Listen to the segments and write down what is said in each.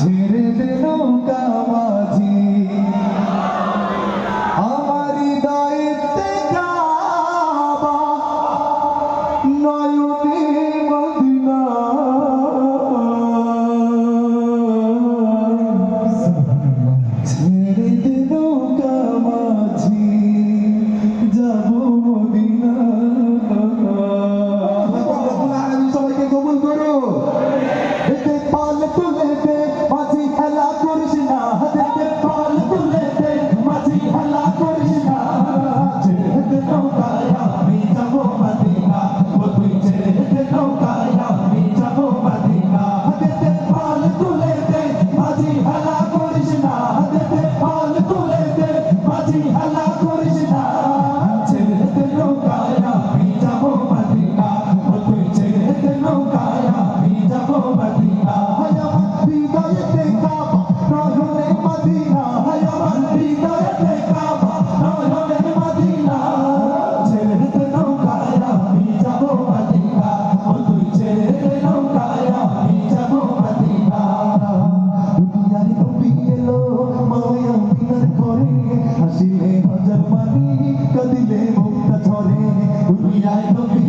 Tire. I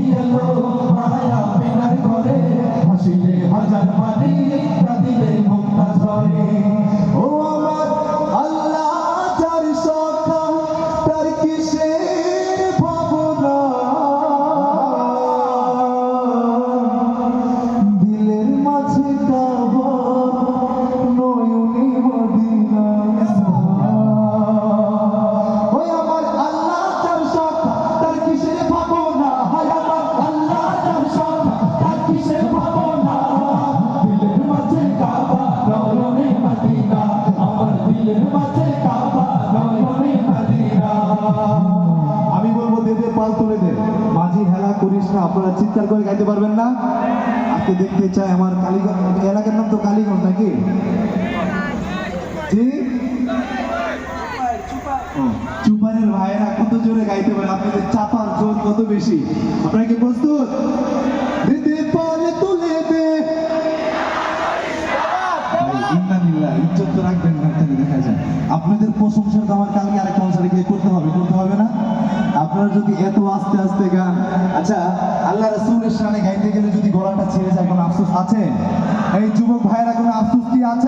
করিস না, আপনারা চিৎকার করে গাইতে পারবেন না। আজকে দেখতে চাই আমার কালীগঞ্জ এলাকার নাম তো কালীগঞ্জ নাকি? চুপারের ভাইয়েরা কত জোরে গাইতে আপনাদের চাপার জোর কত বেশি? আপনারা কি প্রস্তুত? তুলে আপনাদের প্রশংসা তো আমার কালকে আরেক কনসার্টে গিয়ে করতে হবে করতে হবে না? আপনারা যদি এত আস্তে আস্তে গান আচ্ছা আল্লাহ রসুলের সামনে গাইতে গেলে যদি গলাটা ছেড়ে যায়, কোনো আফসোস আছে? এই যুবক ভাইয়েরা, কোনো আফসোস কি আছে?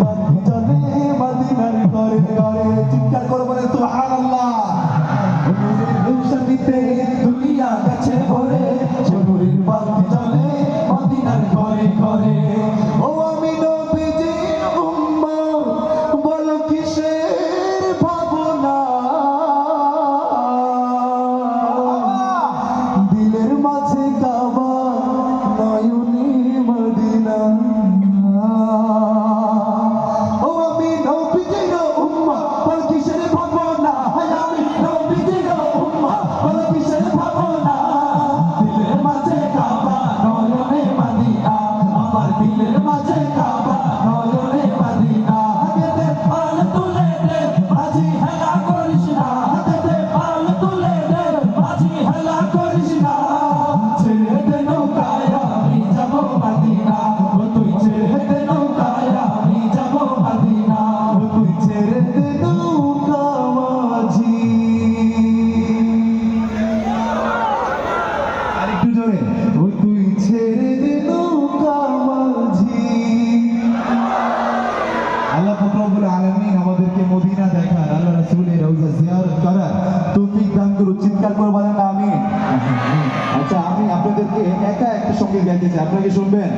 বাতি চলে মদিনার ঘরে ঘরে চিৎকার করে বলে সুবহানাল্লাহ। চিৎকার করে বলেন না, আমি। আচ্ছা আমি আপনাদেরকে একা একটা সংগীত গাইতেছি আপনারা কি শুনবেন?